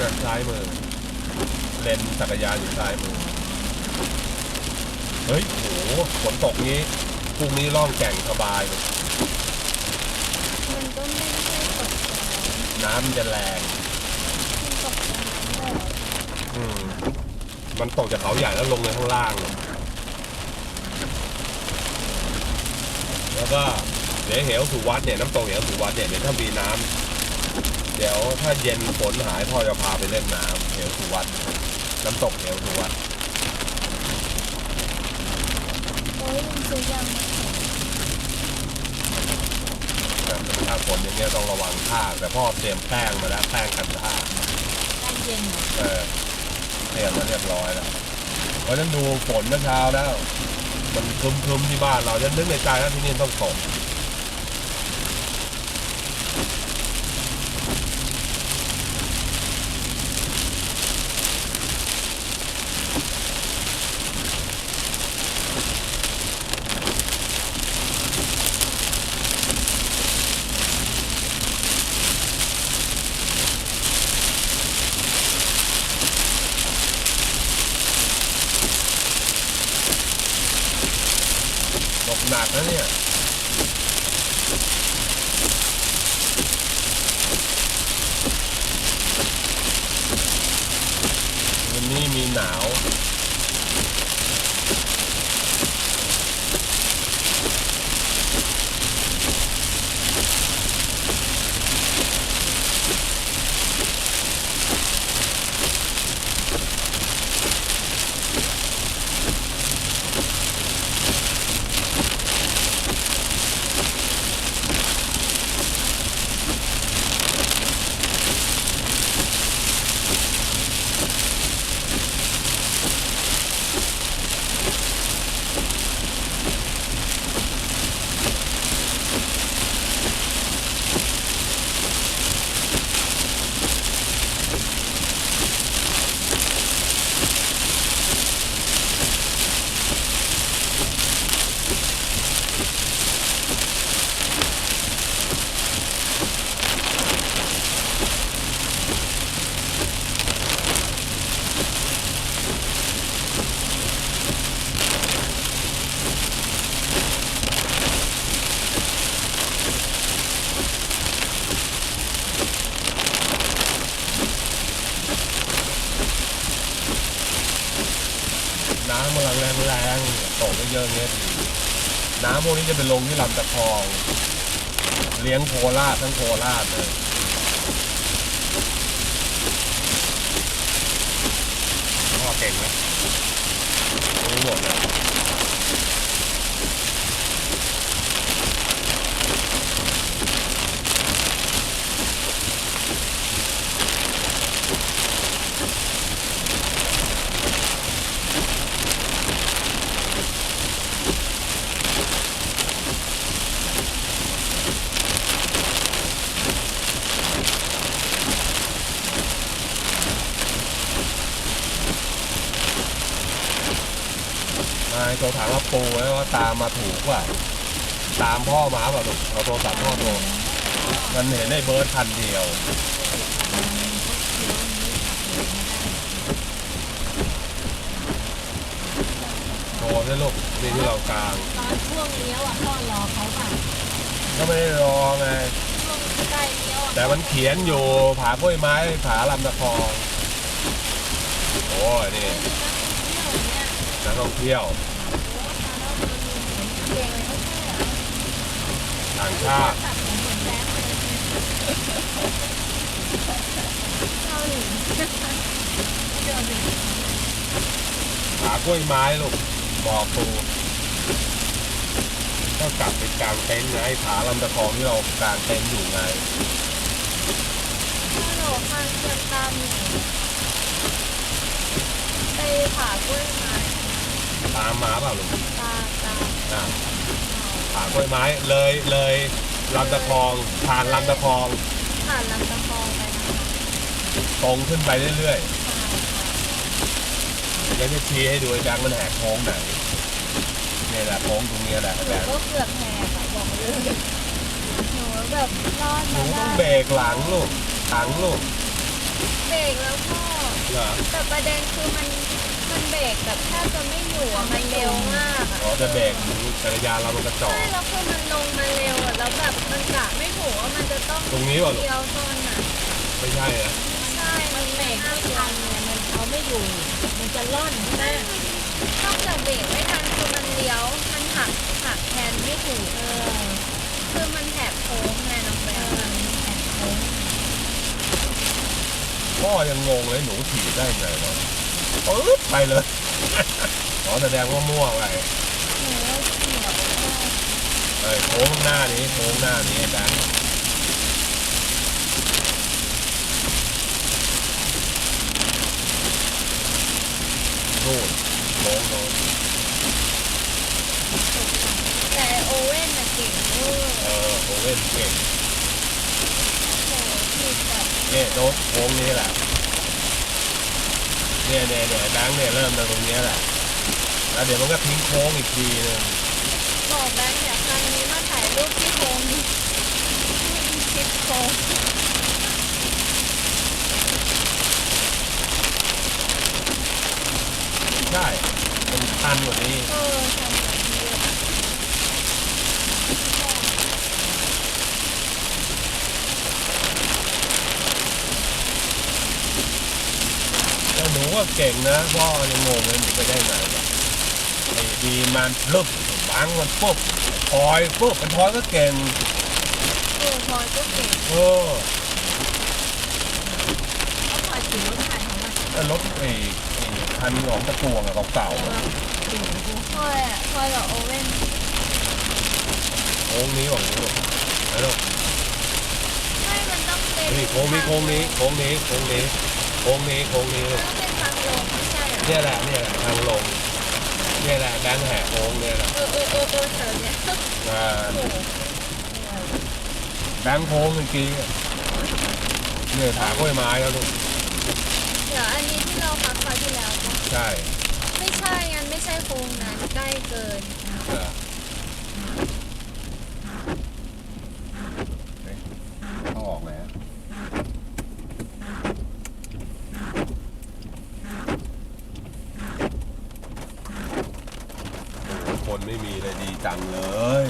ไงซ้ายมือ เลนจักรยานอยู่ซ้ายมือ เฮ้ยโหฝนตกนี้พรุ่งนี้ล่องแก่งสบายเลยมันก็ไม่ได้ตกน้ำมันจะแรงมันตกตรงนั้นเลยอืม มันตกจากเขาใหญ่แล้วลงในข้างล่างเลยแล้วก็เดี๋ยวเหวสุวัดเนี่ยน้ำตกเหวสุวัดเนี่ยเดี๋ยวถ้ามีน้ำ เดี๋ยวถ้าเย็นฝนหายพ่อจะพาไปเล่นน้ำเหวสุวัดน้ำตกเหวสุวัดโอ้ยมันซื้อยังนะถ้าฝนอย่างเงี้ยต้องระวังท่าแต่พ่อเตรียมแป้งมาแล้วแป้งกันท่าแป้งเย็นเหรอเออเตรียมมาเรียบร้อยแล้วเพราะฉะนั้นดูฝนเมื่อเช้าแล้ว มันครึมๆที่บ้านเราจะนึกในใจว่าที่นี่ต้องตก ตกหนักนะเนี่ย วันนี้มี หนาว น้ำกำลังแรงๆต กเยอะๆเงี้ยดีน้ำพวกนี้จะไปลงที่ลำตะคอง เลี้ยงโคราชทั้งโคราชเลยพ่อเก่งไหมรู้หมดเลย นายโทรถามว่าปูไว้ว่าตามมาถูกว่า ตามพ่อมาเปล่าลูกเอาโทรศัพท์พ่อโทรมันเห็นไอ้เบิร์ดพันเดียวโทรใช่ลูกนี่ที่เรากลางตอนช่วงเลี้ยวอะพ่อรอเขาป่ะก็ไม่ได้รอไงช่วงใกล้เลี้ยวอะแต่มันเขียนอยู่ผากล้วยไม้ผาลำตะคองโอ้ยนี่เที่ยวเนี่ยนักท่องเที่ยว เก่งเลยเขาแค่ ต่างชาติหากล้วยไม้ลูกบอกครูก็กลับไปกลางเต็นท์ไงผาลำตะคองที่เรากลางเต็นท์อยู่ไงฮัลโหลทางเดินตามไปผ่ากล้วยไม้ ตามมาเปล่าลูกตามตามอะผากล้วยไม้เลยเลยลำตะคองผ่านลำตะคองผ่านลำตะคองไปนะคะตรงขึ้นไปเรื่อยใช่ค่ะๆแล้วจะชี้ให้ดูไอ้แบงค์มันแหกโค้งไหนเนี่ยแหละโค้งตรงเนี้ยแหละหนูแบงค์ก็เกือบแหกอะบอกเลยหนูแบบรอดหนูมาต้องได้เบรกหลังลูกหลังลูกหเบรกแล้วพ่อเหรอแต่ประเด็นคือมัน มันเบรกแบบแทบจะไม่อยู่อะมันเร็วมากอะอ๋อจะเบรกจักรยานเรามันกระจอกใช่แล้วคือมันลงมาเร็วอะแล้วแบบมันกะไม่ถูกว่ามันจะต้องตรงนี้เปล่าลูก เลี้ยวตอนไหนไม่ใช่นะใช่มันเบรกไม่ทันเนี่ยมันเอาไม่อยู่ มันจะล่อนใช่ไหมนอกจากเบรกไม่ทันคือมันเลี้ยวมันหักหักแทนไม่ถูกเออคือมันแหกโค้งไงน้องแบเออมแอบโค้งพ่อยังงงเลยหนูถีบได้ไงวะ ปึ๊บไปเลยอ๋อแสดงว่ามั่วไปเอ้ยโค้งหน้านี้โค้งหน้านี้แบงค์นู่นโค้งโน้นแต่โอเว่นน่ะเก่งเวอร์เออโอเว่นเก่งโหผิดแบบเนี่ยโน้ตโค้งนี้แหละ เนี่ยเนี่ยเนี่ยแบงค์เนี่ยเริ่มจากตรงเนี้ยแหละ แล้วเดี๋ยวมันก็ทิ้งโค้งอีกทีนึงบอกแบงค์เนี่ยครั้งนี้มาถ่ายรูปที่โค้งดิชิดโค้งใช่มันทันกว่านี้ เออทำแบบนี้เลย แล้ วหนูก็เก่งนะพ่อยังงงเลยหนูไปได้ไงวะไอ้ดีมันพลึบบังมันปุ๊บพอยปุ๊บมันพอยก็เก่งเออพอยก็เก่งเออเขาคอยถือรถถ่ายของมันแล้วรถไอ้คันของตะกวงอะเก่าๆอะเดี๋ยวกูพอยอะพลอยกับโอเว่นโค้งนี้ของหนูแล้วลูกไม่มันต้องเป็นนี่โค้งนี้โค้งนี้โค้งนี้โค้งนี้โค้งนี้โค้งนี้ ทางลงไม่ใช่เหรอเนี่ยแหละเนี่ยแหละทางลงเนี่ยแหละแบงค์แหกโค้งเนี่ยแหละเออเออเออเออแถวเนี้ยอ่าแบงค์โค้งเมื่อกี้อะเนี่ยถากล้วยไม้แล้วลูกเดี๋ยวอันนี้ที่เราพักคราวที่แล้วปะใช่ ไม่ใช่งั้นไม่ใช่โค้งนั้นใกล้เกิน เออเฮ้ยเขาออกแล้วโอ้โหคนไม่มีเลยดีจังเลย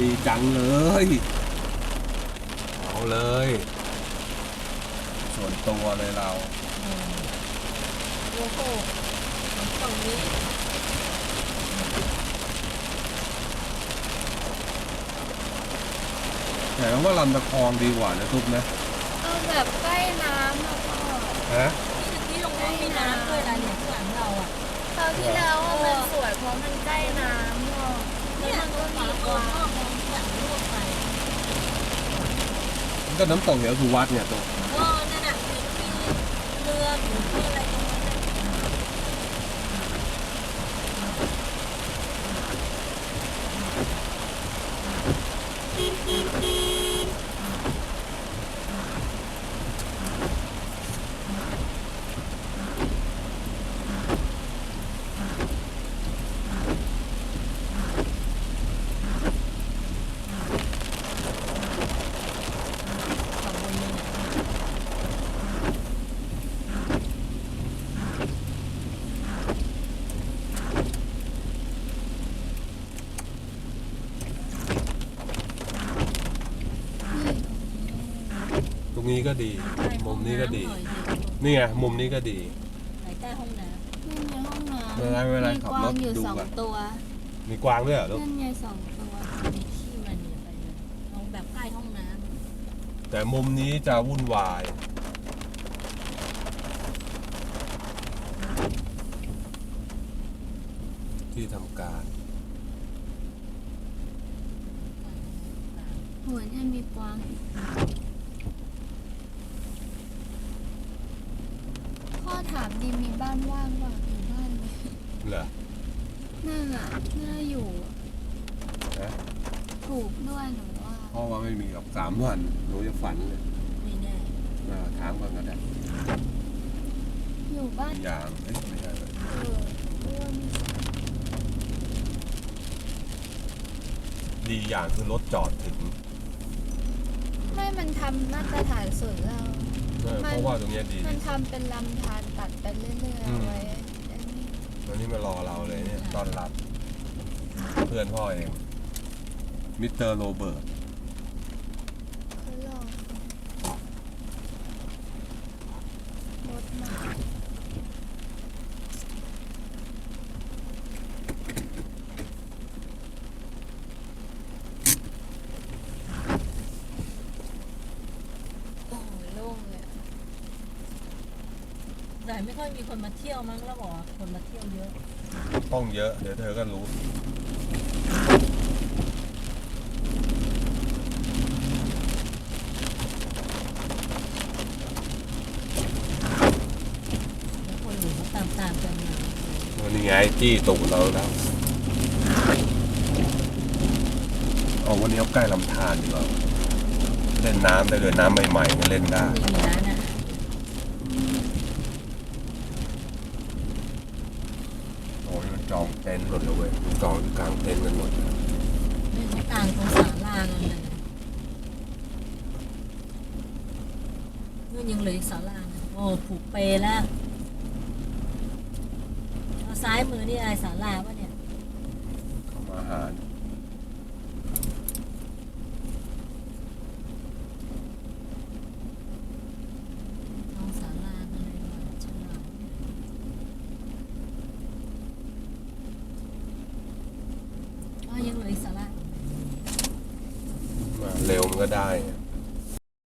ดีจังเลย เอาเลย ส่วนตัวเลยเรา โอ้โหตรงนี้แต่ว่าลำตะคองดีกว่านะทุกนะเอาแบบใกล้น้ำอะพ่อฮะที่ตรงนี้มีน้ำด้วยนะเนี่ยข้างหลังเราอะคราวที่แล้วอะมันสวยเพราะมันใกล้น้ำพ่อแล้วเนี่ยมันก็ฝามีโกกนวาง พ่อมองหลังลูกไป มัน ก็น้ำตกเหวสุวัดเนี่ยตัวก็นั่นน่ะมีเรือหรือมีอะไรตรงนั้นน่ะ ของบนนี้น่ะ ตรง นี้ก็ดีใกล้มุมนี้ก็ดีห้องน้ำหน่อยนี่ไงมุมนี้ก็ดีไหนใกล้ห้องน้นั่นไงห้องน้ำเวลาเวลามีขับกวารงถอยู่ดูสองกันตัวมีกวางด้วยเหรอลูกนั่นไงสองตัวำมีขี้มันเนี่ยไปเลยลงแบบใกล้ห้องน้แต่มุมนี้จะวุ่นวาย ที่ทำการำหัวเนี่ยมีกวางพ่อ ถามดีมีบ้านว่างเปล่าอยู่บ้านไหมเหรอน่าอะน่าอยู่อะนะถูกด้วยหนูว่าพ่อว่าไม่มีหรอกสามวันหนูจะฝันเลยไม่แน่อ่าถามก่อนก็ได้อยู่บ้านอย่างเอ้ยไม่ใช่เลยเอออ้วนดีอย่างคือรถจอดถึงไม่มันทำมาตรฐานสุดแล้ว เออเพราะว่าตรงเนี้ยดีมันทำเป็นลำธารตัดไปเรื่อยๆเอาไว้อันนี้วันนี้มารอเราเลยเนี่ยต้อนรับ เพื่อนพ่อเองมิสเตอร์โรเบิร์ต คือลองรถมาโอ้โหโล่งเลยอะ แต่ ไม่ค่อยมีคนมาเที่ยวมั้งแล้วบอกว่าคนมาเที่ยวเยอะ ต้องเยอะ เดี๋ยวเธอก็รู้ แล้วคนอื่นเขาตามตามๆกันมาวันนี้ไงจี้ตูดเราแล้วเอาวันนี้เอาใกล้ลำธารดีกว่าเล่นน้ำได้เลยน้ำใหม่ๆก็เล่นได้ มีร้านอาหาร โอ้ยมัน จองเต็นท์หมดเลยเว้ยจองกลางเต็นท์กันหมดไม่ใช่กลางตรงศาลากันเลยนู่นยังเหลืออีกศาลานะโอ้ผูกเปรแล้วเอาซ้ายมือนี่อะไรศาลาวะเนี่ย เข้ามาอาหาร ตรงศาลากันเลยว่ะฉลาดอ๋อยังเหลืออีกศาลา มาเร็วมันก็ ได้ไง